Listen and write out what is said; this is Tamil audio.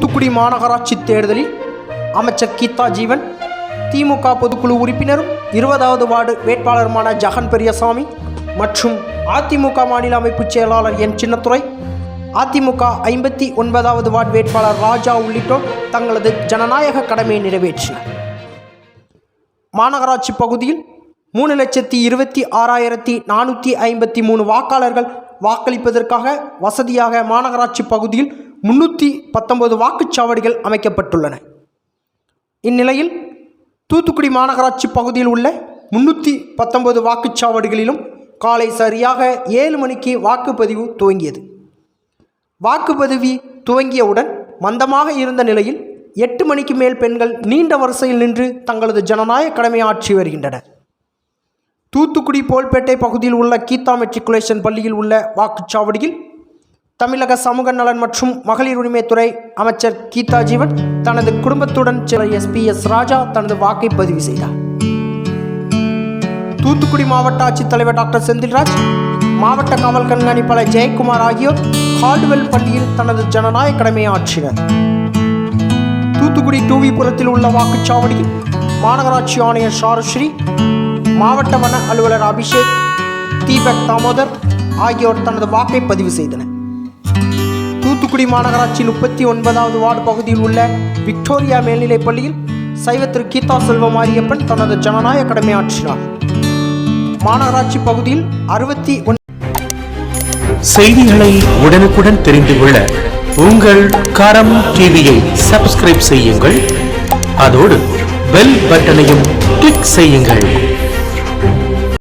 தூத்துக்குடி மாநகராட்சி தேர்தலில் அமைச்சர் கீதா ஜீவன் திமுக பொதுக்குழு உறுப்பினரும் இருபதாவது வார்டு வேட்பாளருமான ஜெகன் பெரியசாமி மற்றும் அதிமுக மாநில அமைப்புச் செயலாளர் என் சின்னத்துறை அதிமுக ஐம்பத்தி ஒன்பதாவது வார்டு வேட்பாளர் ராஜா உள்ளிட்டோர் தங்களது ஜனநாயக கடமையை நிறைவேற்றினர். மாநகராட்சி பகுதியில் மூணு லட்சத்தி இருபத்தி ஆறாயிரத்தி நானூற்றி ஐம்பத்தி மூணு வாக்காளர்கள் வாக்களிப்பதற்காக வசதியாக மாநகராட்சி பகுதியில் முன்னூற்றி பத்தொன்பது வாக்குச்சாவடிகள் அமைக்கப்பட்டுள்ளன. இந்நிலையில் தூத்துக்குடி மாநகராட்சி பகுதியில் உள்ள முன்னூற்றி பத்தொன்பது வாக்குச்சாவடிகளிலும் காலை சரியாக ஏழு மணிக்கு வாக்குப்பதிவு துவங்கியது. வாக்குப்பதிவு துவங்கியவுடன் மந்தமாக இருந்த நிலையில் எட்டு மணிக்கு மேல் பெண்கள் நீண்ட வரிசையில் நின்று தங்களது ஜனநாயக கடமை ஆற்றி வருகின்றனர். தூத்துக்குடி போல்பேட்டை பகுதியில் உள்ள கீதா மெட்ரிகுலேஷன் பள்ளியில் உள்ள வாக்குச்சாவடியில் தமிழக சமூக நலன் மற்றும் மகளிர் உரிமைத்துறை அமைச்சர் கீதா ஜீவன் தனது குடும்பத்துடன் சில எஸ் ராஜா தனது வாக்கை பதிவு செய்தார். தூத்துக்குடி மாவட்ட ஆட்சித்தலைவர் டாக்டர் செந்தில்ராஜ் மாவட்ட காவல் கண்காணிப்பாளர் ஜெயக்குமார் ஆகியோர் ஹால்டுவெல் பள்ளியில் தனது ஜனநாயக கடமையை ஆற்றினர். தூத்துக்குடி டூவிபுரத்தில் உள்ள வாக்குச்சாவடியில் மாநகராட்சி ஆணையர் ஷாருஸ்ரீ மாவட்ட வன அலுவலர் அபிஷேக் தீபக் தாமோதர் ஆகியோர் தனது வாக்கை பதிவு செய்தனர். தூத்துக்குடி மாநகராட்சி முப்பத்தி ஒன்பதாவது வார்டு பகுதியில் உள்ள விக்டோரியா மேல்நிலைப் பள்ளியில் சைவத்திரு கீதா செல்வ மாரியப்பன் தனது ஜனநாயக கடமையாற்றினார் மாநகராட்சி பகுதியில் அறுபத்தி ஒன் செய்திகளை உடனுக்குடன் தெரிந்து கொள்ள உங்கள் கரம் டிவியை சப்ஸ்கிரைப் செய்யுங்கள். அதோடு பெல் பட்டனையும் கிளிக் செய்யுங்கள்.